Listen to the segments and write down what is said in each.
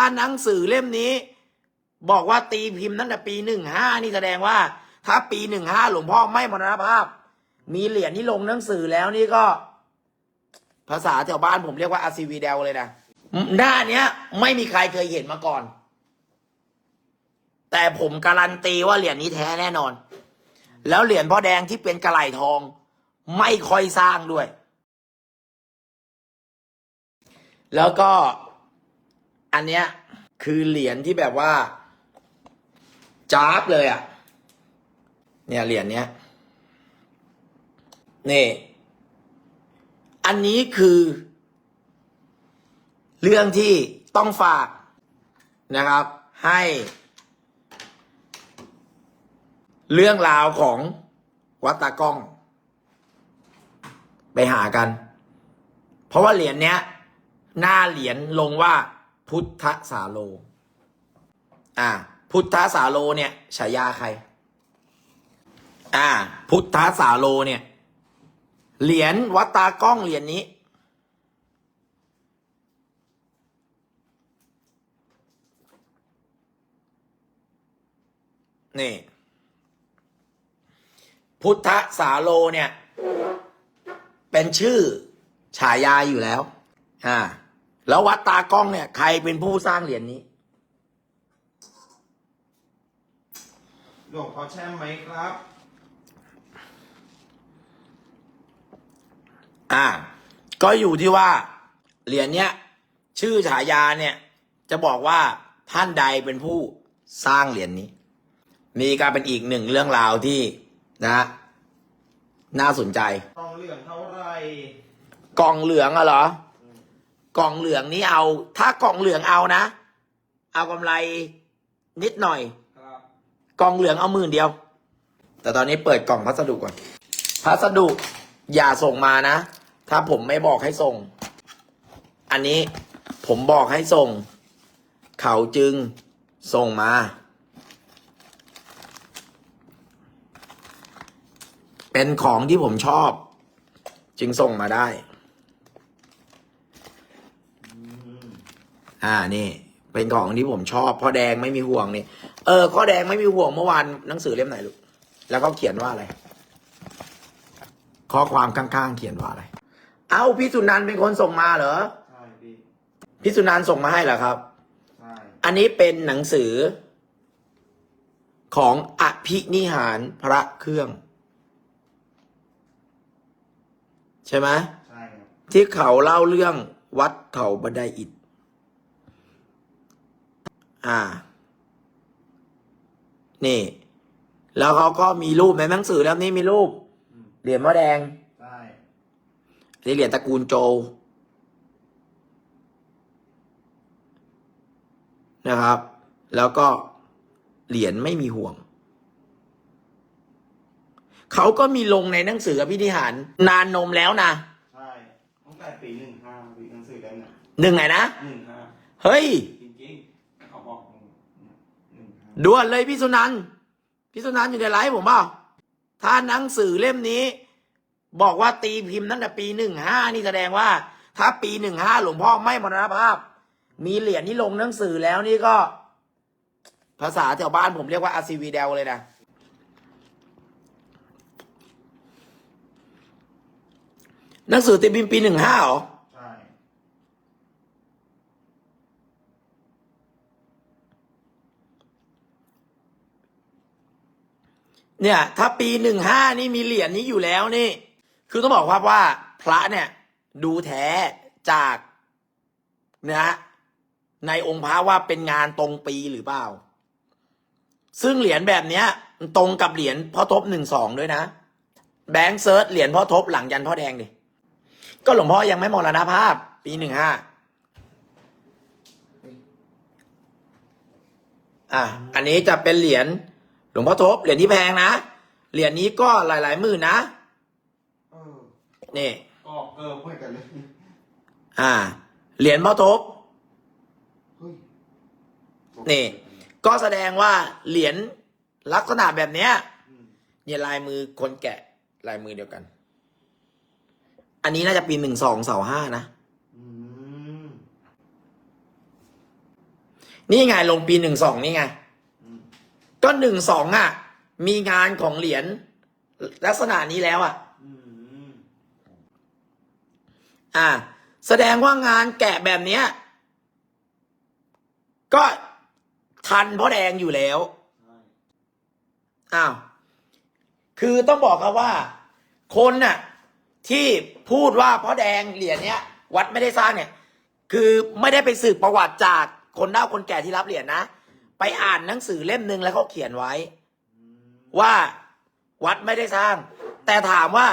ถ้าหนังสือเล่มนี้ บอกว่าตีพิมพ์ตั้งแต่ปีหนึ่งห้านี่แสดงว่า ถ้าปีหนึ่งห้าหลวงพ่อไม่มรณภาพ มีเหรียญที่ลงหนังสือแล้วนี่ก็ ภาษาแถวบ้านผมเรียกว่าอาซีวีเดลเลยนะหน้าเนี้ย ไม่มีใครเคยเห็นมาก่อน แต่ผมการันตีว่าเหรียญนี้แท้แน่นอน แล้วเหรียญพ่อแดงที่เป็นกระไหลทอง ไม่ค่อยสร้างด้วย แล้วก็ อันเนี้ยคือเหรียญที่แบบว่าจ้าบเลยอะ่ะ เนี่ยเหรียญเนี้ยนี่ อันนี้คือ เรื่องที่ต้องฝากนะครับ ให้ เรื่องราวของวัดตากล้อง ไปหากัน เพราะว่าเหรียญเนี้ย หน้าเหรียญลงว่า พุทธสาโล อ่า พุทธสาโลเนี่ยฉายาใคร อ่า พุทธสาโลเนี่ย เหรียญวัดตากล้องเหรียญนี้ นี่ พุทธสาโลเนี่ย เป็นชื่อฉายาอยู่แล้ว อ่า แล้ววัดตากล้องเนี่ย ใครเป็นผู้สร้างเหรียญนี้ หลวงพ่อแช่มไหมครับ อ่า ก็อยู่ที่ว่า เหรียญเนี้ย ชื่อฉายาเนี่ย จะบอกว่าท่านใดเป็นผู้สร้างเหรียญนี้มีการเป็นอีกหนึ่งเรื่องราวที่นะ น่าสนใจทองเหลืองเท่าไหร่ กล่องเหลืองอะเหรอ กล่องเหลืองนี้เอา ถ้ากล่องเหลืองเอานะ เอากำไรนิดหน่อย ครับกล่องเหลืองเอาหมื่นเดียว แต่ตอนนี้เปิดกล่องพัสดุก่อน พัสดุอย่าส่งมานะ ถ้าผมไม่บอกให้ส่ง อันนี้ผมบอกให้ส่ง เขาจึงส่งมา เป็นของที่ผมชอบ จึงส่งมาได้ อ่านี่ เป็นของที่ผมชอบพ่อแดงไม่มีห่วงนี่เออข้อแดงไม่มีห่วงเมื่อวานหนังสือเล่มไหนลูกแล้วเขาเขียนว่าอะไร ข้อความข้างๆเขียนว่าอะไร เอ้าพี่สุนันท์เป็นคนส่งมาเหรอใช่พี่พี่สุนันท์ส่งมาให้เหรอครับใช่อันนี้เป็นหนังสือ ของอภินิหารพระเครื่อง ใช่ไหมใช่ครับที่เขาเล่าเรื่องวัดเขาบันไดอิฐ อ่า นี่ แล้วเขาก็มีรูปในหนังสือแล้วนี่มีรูปอืมเหรียญมะแดงใช่อันนี้เหรียญตระกูลโจวนะครับ แล้วก็เหรียญไม่มีห่วง เขาก็มีลงในหนังสืออภินิหารนานนมแล้วนะ ใช่ตั้งแต่ปีหนึ่งห้าปีหนังสือเล่มเนี่ยหนึ่งไหนนะหนึ่งห้าเฮ้ย จริงๆเขาบอกหนึ่งห้า ด่วนเลยพี่สุนันท์พี่สุนันท์อยู่ในไลฟ์ผมเปล่าถ้าหนังสือเล่มนี้ บอกว่าตีพิมพ์ตั้งแต่ปีหนึ่งห้านี่แสดงว่า ถ้าปีหนึ่งห้าหลวงพ่อไม่มรณภาพ มีเหรียญที่ลงหนังสือแล้วนี่ก็ ภาษาแถวบ้านผมเรียกว่าอาซีวีเดลเลยนะหนังสือตีพิมพ์ปีหนึ่งห้าหรอ ใช่ เนี่ย ถ้าปีหนึ่งห้านี่มีเหรียญนี้อยู่แล้วนี่ คือต้องบอกว่าว่า พระเนี่ย ดูแท้จากนะฮะในองค์พระว่าเป็นงานตรงปีหรือเปล่า ซึ่งเหรียญแบบเนี้ยตรงกับเหรียญพ่อทบหนึ่งสองด้วยนะ แบงค์เซิร์ชเหรียญพ่อทบหลังยันพ่อแดงดิ ก็หลวงพ่อยังไม่มรณภาพ ปีหนึ่งห้าอะ อันนี้จะเป็นเหรียญ หลวงพ่อทบเหรียญที่แพงนะ เหรียญนี้ก็หลายๆหมื่นนะ เออนี่ก็เออเหมือนกันเลยอ่า เหรียญพ่อทบ เฮ้ยนี่ ก็แสดงว่าเหรียญลักษณะแบบเนี้ย อืมเนี่ยลายมือคนแกะลายมือเดียวกัน อันนี้น่าจะปีหนึ่งสองเสาห้านะ อืมนี่ไงลงปีหนึ่งสองนี่ไงอืม ก็หนึ่งสองอะ มีงานของเหรียญลักษณะนี้แล้วอะอืมอ่า แสดงว่างานแกะแบบเนี้ย ก็ทันพ่อแดงอยู่แล้วใช่อ้าวคือต้องบอกครับว่า คนน่ะ ที่พูดว่าพ่อแดงเหรียญเนี้ย วัดไม่ได้สร้างเนี่ย คือไม่ได้ไปสืบประวัติจากคนเฒ่าคนแก่ที่รับเหรียญนะ ไปอ่านหนังสือเล่มหนึ่งแล้วเขาเขียนไว้ ว่าวัดไม่ได้สร้าง แต่ถามว่า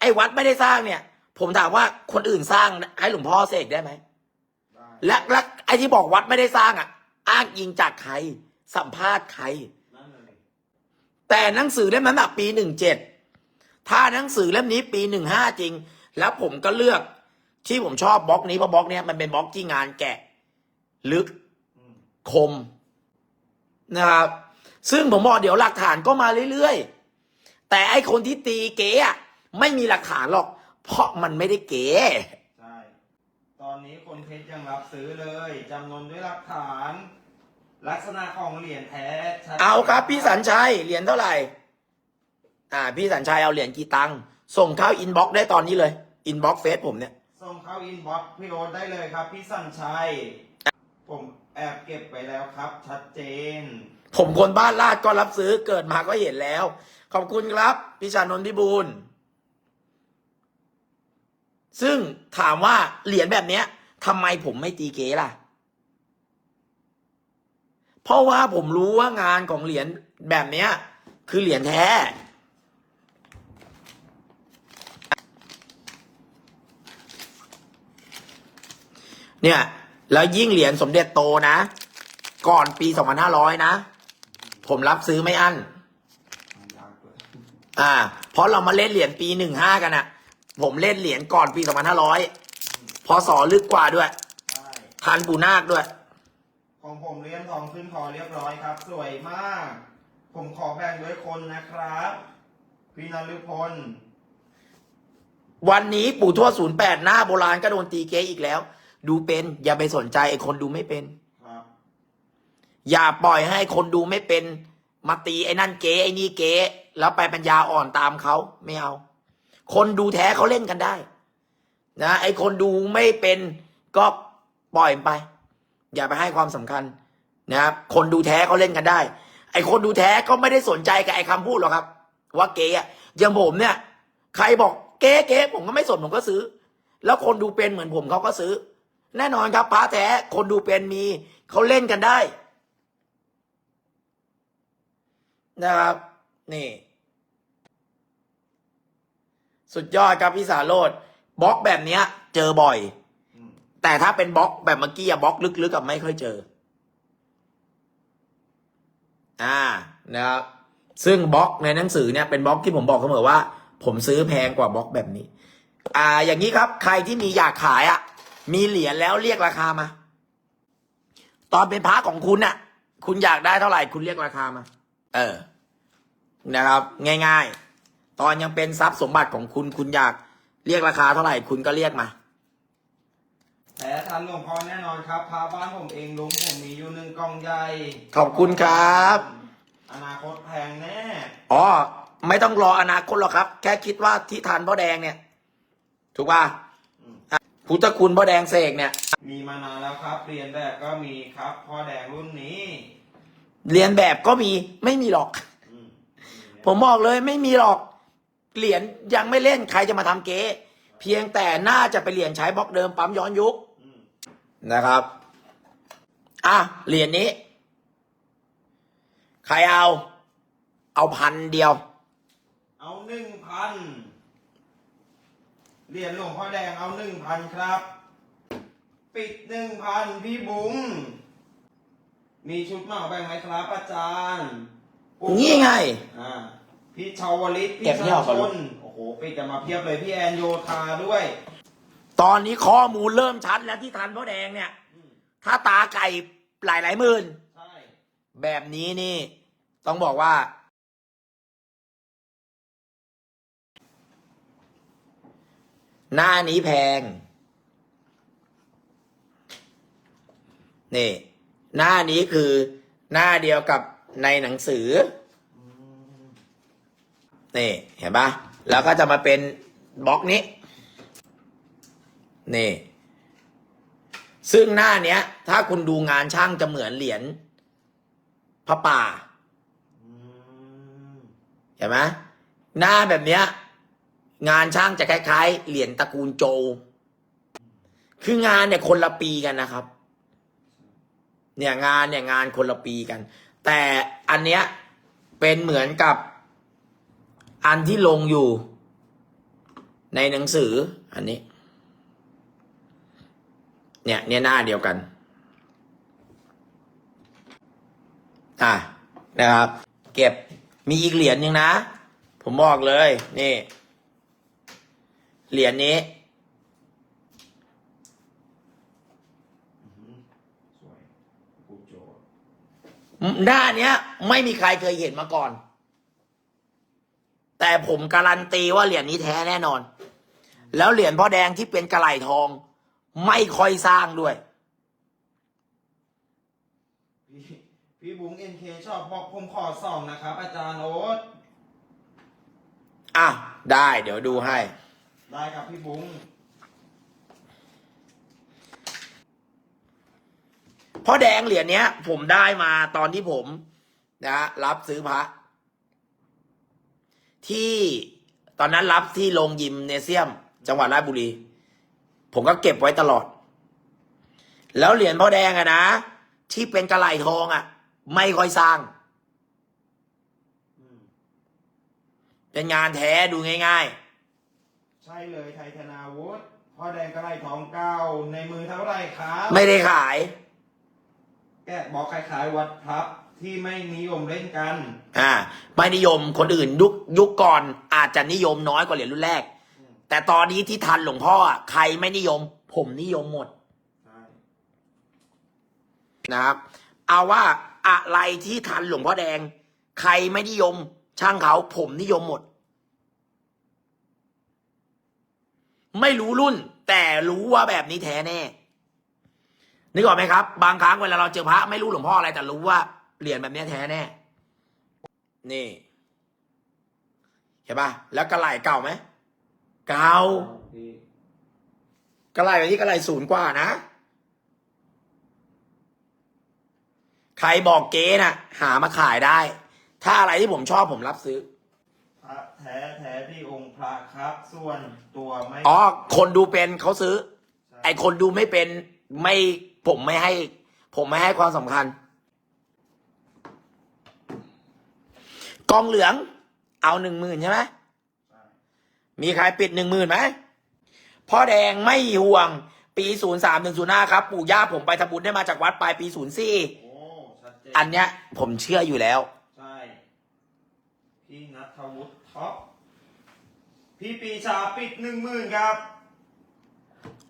ไอ้วัดไม่ได้สร้างเนี่ย ผมถามว่าคนอื่นสร้างให้หลวงพ่อเสกได้ไหมและและไอ้ที่บอกวัดไม่ได้สร้างอะ อ้างอิงจากใคร สัมภาษณ์ใคร แต่หนังสือเล่มนั้นอะปีหนึ่งเจ็ดถ้าหนังสือเล่มนี้ปีหนึ่งห้าจริง แล้วผมก็เลือกที่ผมชอบบล็อกนี้เพราะบล็อกเนี้ยมันเป็นบล็อกที่งานแกะ ลึกคม นะครับ ซึ่งผมบอกเดี๋ยวหลักฐานก็มาเรื่อยๆ แต่ไอคนที่ตีเก๋อะไม่มีหลักฐานหรอก เพราะมันไม่ได้เก๋ใช่ ตอนนี้คนเพชรยังรับซื้อเลยจำนวนด้วยหลักฐาน ลักษณะของเหรียญแท้ชัดเอาครับพี่สัญชัยเหรียญเท่าไหร่ อ่า พี่สัญชัยเอาเหรียญกี่ตังค์ส่งเข้าอินบ็อกซ์ได้ตอนนี้เลยอินบ็อกซ์เฟซผมเนี่ย ส่งเข้าอินบ็อกซ์พี่โอ๊ตได้เลยครับ พี่สัญชัย ผม แอบเก็บไปแล้วครับ ชัดเจน ผมคนบ้านลาดก็รับซื้อเกิดมาก็เห็นแล้ว ขอบคุณครับ พี่ชานนท์พิบูลซึ่งถามว่าเหรียญแบบเนี้ยทำไมผมไม่ตีเก๋ล่ะ เพราะว่าผมรู้ว่างานของเหรียญแบบเนี้ย คือเหรียญแท้ เนี่ย แล้วยิ่งเหรียญสมเด็จโตนะ ก่อนปี2500นะ ผมรับซื้อไม่อั้นยากเลยอ่า เพราะเรามาเล่นเหรียญปี15กันอะผมเล่นเหรียญก่อนปี2500พศลึกกว่าด้วยใช่ทันปูนาคด้วย ของผมเลี้ยมทองขึ้นคอเรียบร้อยครับ สวยมาก ผมขอแบ่งด้วยคนนะครับ พี่นฤพลวันนี้ปู่ทวด08หน้าโบราณก็โดนตีเก๊อีกแล้ว ดูเป็น อย่าไปสนใจไอ้คนดูไม่เป็นครับอย่าปล่อยให้คนดูไม่เป็น มาตีไอ้นั่นเก๊ไอ้นี่เก๊แล้วไปปัญญาอ่อนตามเขาไม่เอา คนดูแท้เขาเล่นกันได้ นะไอ้คนดูไม่เป็นก็ปล่อยมันไป อย่าไปให้ความสำคัญ นะครับคนดูแท้เขาเล่นกันได้ ไอ้คนดูแท้ก็ไม่ได้สนใจกับไอ้คำพูดหรอกครับ ว่าเก๊อะอย่างผมเนี่ย ใครบอกเก๊เก๊ผมก็ไม่สนผมก็ซื้อ แล้วคนดูเป็นเหมือนผมเขาก็ซื้อ แน่นอนครับพระแท้คนดูเป็นมีเขาเล่นกันได้ นะครับ นี่ สุดยอดครับพี่สาโรดบล็อกแบบเนี้ย เจอบ่อย แต่ถ้าเป็นบล็อกแบบเมื่อกี้อะบล็อกลึกๆกับไม่ค่อยเจอ อ่านะครับซึ่งบล็อกในหนังสือเนี่ยเป็นบล็อกที่ผมบอกเสมอว่า ผมซื้อแพงกว่าบล็อกแบบนี้ อ่า อย่างนี้ครับ ใครที่มีอยากขายอะ่ะ มีเหรียญแล้วเรียกราคามา ตอนเป็นพระของคุณน่ะ คุณอยากได้เท่าไหร่ คุณเรียกราคามา เออ นะครับ ง่าย ๆ ตอนยังเป็นทรัพย์สมบัติของคุณ คุณอยากเรียกราคาเท่าไหร่ คุณก็เรียกมาแท้ทันหลวงพ่อแน่นอนครับพาบ้านผมเองลุงผมมีอยู่หนึ่งกล่องใหญ่ขอบคุณครับ อนาคตแพงแน่อ๋อไม่ต้องรออนาคตหรอกครับ แค่คิดว่าที่ทานพ่อแดงเนี่ย ถูกป่ะอืมอะ พุทธคุณพ่อแดงเสกเนี่ย มีมานานแล้วครับ เรียนแบบก็มีครับพ่อแดงรุ่นนี้เรียนแบบก็มีไม่มีหรอก อืมผมบอกเลยไม่มีหรอก เหรียญยังไม่เล่นใครจะมาทำเก๊เพียงแต่น่าจะไปเหรียญใช้บล็อกเดิมปั๊มย้อนยุคอืมนะครับ อะเหรียญนี้ ใครเอา เอาพันเดียว เอาหนึ่งพันเห รียญหลวงพ่อแดงเอาหนึ่งพันครับ ปิดหนึ่งพันพี่บุ๋มมีชุดเหมาแบ่งไหมครับอาจารย์ปุ๊บนี่ไง อ่า พี่ชาวลิตพี่เก็บชาไม่ออกชก่อนนโอ้โหปิดกันมาเพียบเลยพี่แอนโยธาด้วย ตอนนี้ข้อมูลเริ่มชัดแล้วที่ทันพ่อแดงเนี่ยอืมถ้าตาไก่หลายหลายๆหมื่นใช่แบบนี้นี่ ต้องบอกว่า หน้านี้แพง นี่ หน้านี้คือหน้าเดียวกับในหนังสือ นี่ เห็นปะแล้วก็จะมาเป็นบล็อกนี้ นี่ ซึ่งหน้าเนี้ย ถ้าคุณดูงานช่างจะเหมือนเหรียญพระป่าอืมเห็นไหมหน้าแบบเนี้ย งานช่างจะคล้ายๆ เหรียญตระกูลโจ คืองานเนี่ยคนละปีกันนะครับ เนี่ยงานเนี่ยงานคนละปีกัน แต่อันเนี้ยเป็นเหมือนกับอันที่ลงอยู่ในหนังสืออันนี้ เนี่ยเนี่ยหน้าเดียวกัน อะนะครับ เก็บมีอีกเหรียญหนึ่งนะ ผมบอกเลย นี่ เหรียญนี้ สวยกูโจทย์หน้าเนี้ย ไม่มีใครเคยเห็นมาก่อน แต่ผมการันตีว่าเหรียญนี้แท้แน่นอน แล้วเหรียญพ่อแดงที่เป็นกระไหลทอง ไม่ค่อยสร้างด้วย พี่พี่บุ๋มเอ็นเคชอบบอกผมขอส่องนะครับ อาจารย์โอ๊ต อะ ได้ เดี๋ยวดูให้ ได้ครับพี่บุ๋มพ่อแดงเหรียญเนี้ย ผมได้มาตอนที่ผมนะรับซื้อพระที่ตอนนั้นรับที่โรงยิมเนเซียม จังหวัดราชบุรี ผมก็เก็บไว้ตลอด แล้วเหรียญพ่อแดงอะนะ ที่เป็นกระไหลทองอะไม่ค่อยสร้างอืมเป็นงานแท้ดูง่าย ใช่เลยไทยธนาวุฒิพ่อแดงกระไรทองเก้าในมือเท่าไหร่ครับๆไม่ได้ขาย แกะบอกคล้ายๆวัดพลับที่ไม่นิยมเล่นกัน อ่า ไม่นิยมคนอื่นยุคยุคก่อนอาจจะนิยมน้อยกว่าเหรียญรุ่นแรก อืม แต่ตอนนี้ที่ทันหลวงพ่ออะใครไม่นิยม ผมนิยมหมด ใช่นะครับ เอาว่าอะไรที่ทันหลวงพ่อแดง ใครไม่นิยม ช่างเขาผมนิยมหมด ไม่รู้รุ่น แต่รู้ว่าแบบนี้แท้แน่นึกออกไหมครับ บางครั้งเวลาเราเจอพระไม่รู้หลวงพ่ออะไรแต่รู้ว่าเหรียญแบบนี้แท้แน่ นี่เห็นปะแล้วกระไหลเก่าไหมเก่ากระไหลแบบนี้กระไหลศูนย์กว่านะใครบอกเก๊น่ะหามาขายได้ ถ้าอะไรที่ผมชอบผมรับซื้อ พระแท้แท้ที่องค์พระครับ ส่วนตัวไม่อ๋อ คนดูเป็นเขาซื้อใช่ไอคนดูไม่เป็นไม่ผมไม่ให้ ผมไม่ให้ความสำคัญ กองเหลือง เอาหนึ่งหมื่นใช่ไหมใช่มีใครปิดหนึ่งหมื่นไหมพ่อแดงไม่ห่วง ปีศูนย์สามหนึ่งศูนย์ห้าครับ ปู่ย่าผมไปทำบุญได้มาจากวัดปลายปีศูนย์สี่โอ้ชัดเจนอันเนี้ย ผมเชื่ออยู่แล้วใช่ พี่นัทวุฒิท็อป พี่ปีชาปิดหนึ่งหมื่นครับ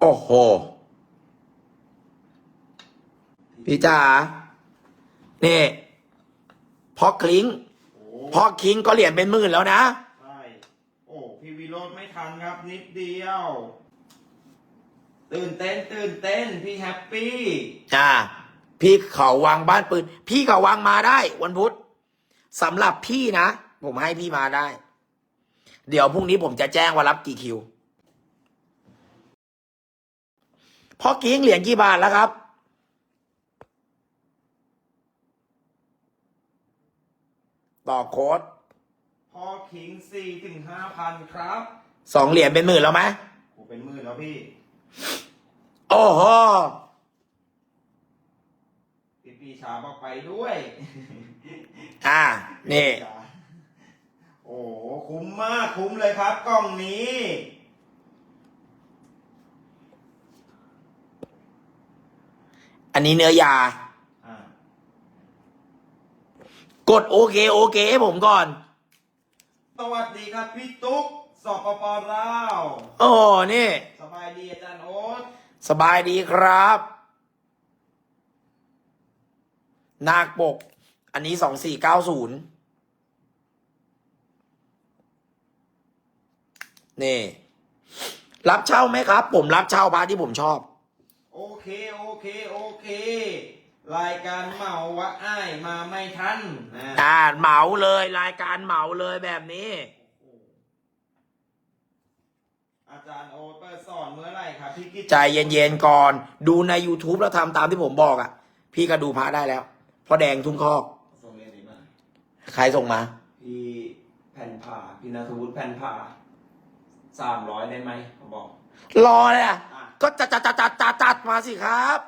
โอ้โห พี่จ๋านี่พ่อคลิงโอ้พ่อคลิงก็เหรียญเป็นหมื่นแล้วนะ ใช่โอ้ พี่วิโรจน์ไม่ทันครับ นิดเดียว ตื่นเต้นตื่นเต้น พี่แฮปปี้ อ่า พี่เขาวางบ้านปืน พี่เขาวางมาได้ วันพุธสำหรับพี่นะ ผมให้พี่มาได้ เดี๋ยวพรุ่งนี้ผมจะแจ้งว่ารับกี่คิวพ่อกิ้งเหรียญกี่บาทแล้วครับต่อโค้ดพ่อคิงสี่ถึงห้าพันครับสองเหรียญเป็นหมื่นแล้วไหมโอ้เป็นหมื่นแล้วพี่ โอ้โหพี่ปีชาบอกไปด้วย อ่า นี่โอ้โห คุ้มมากคุ้มเลยครับกล่องนี้ อันนี้เนื้อยา อ่ากดโอเคโอเคให้ผมก่อน สวัสดีครับพี่ตุ๊กสปปลาวโอ้นี่ สบายดีอาจารย์โอ๊ตสบายดีครับ นาคปก อันนี้สองสี่เก้าศูนย์ นี่ รับเช่าไหมครับ ผมรับเช่าพระที่ผมชอบ โอเคโอเคโอเค รายการเหมาวะอ้ายมาไม่ทันนะอ่าเหมาเลยรายการเหมาเลยแบบนี้ อาจารย์โอเปอร์สอนเมื่อไหร่ครับพี่กิจใจเย็นๆก่อน ดูใน YouTube แล้วทำตามที่ผมบอกอะ่ะ พี่ก็ดูพระได้แล้วเพราะแดงทุ่งคอก ส่งเรียนดีมากใครส่งมา พี่แผ่นผ่าพี่นัทวุฒิแผ่นผ่า สามร้อยได้ไหมเขาบอก รอเลยอะ อะ ก็จัดจัดจัดจัดจัดจัดมาสิครับ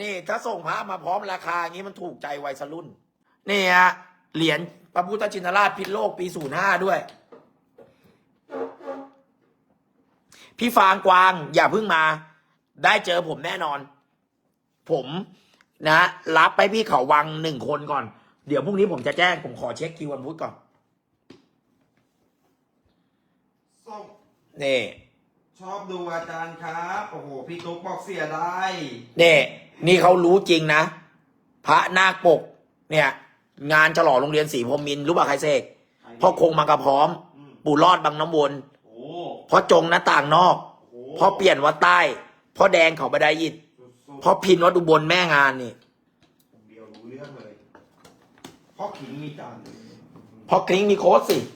นี่ถ้าส่งพระมาพร้อมราคาอย่างนี้มันถูกใจวัยรุ่น นี่ฮะเหรียญพระพุทธชินราชพิษโลกปีศูนย์ห้าด้วย พี่ฟางกวางอย่าเพิ่งมา ได้เจอผมแน่นอน ผมนะรับไปพี่เขาวังหนึ่งคนก่อน เดี๋ยวพรุ่งนี้ผมจะแจ้ง ผมขอเช็คคิววันพุธก่อน ส่ง นี่ชอบดูอาจารย์ครับโอ้โหพี่ตุ๊กบอกเสียได้นี่นี่เขารู้จริงนะ พระนาคปก เนี่ย งานฉลองโรงเรียนศรีพรหมินทร์รู้ป่ะใครเสกพ่อคงมากระพร้อมอืมปู่รอดบางน้ำวนโอ้พ่อจงหน้าต่างนอกโหพ่อเปลี่ยนวัดใต้พ่อแดงเขาบไดยิตสุดๆพ่อพินวัดอุบลแม่งานนี่ผมเดียวรู้เรื่องเลยพ่อขิงมีจานเลยพ่อคลิ้งมีโค้ดสิโ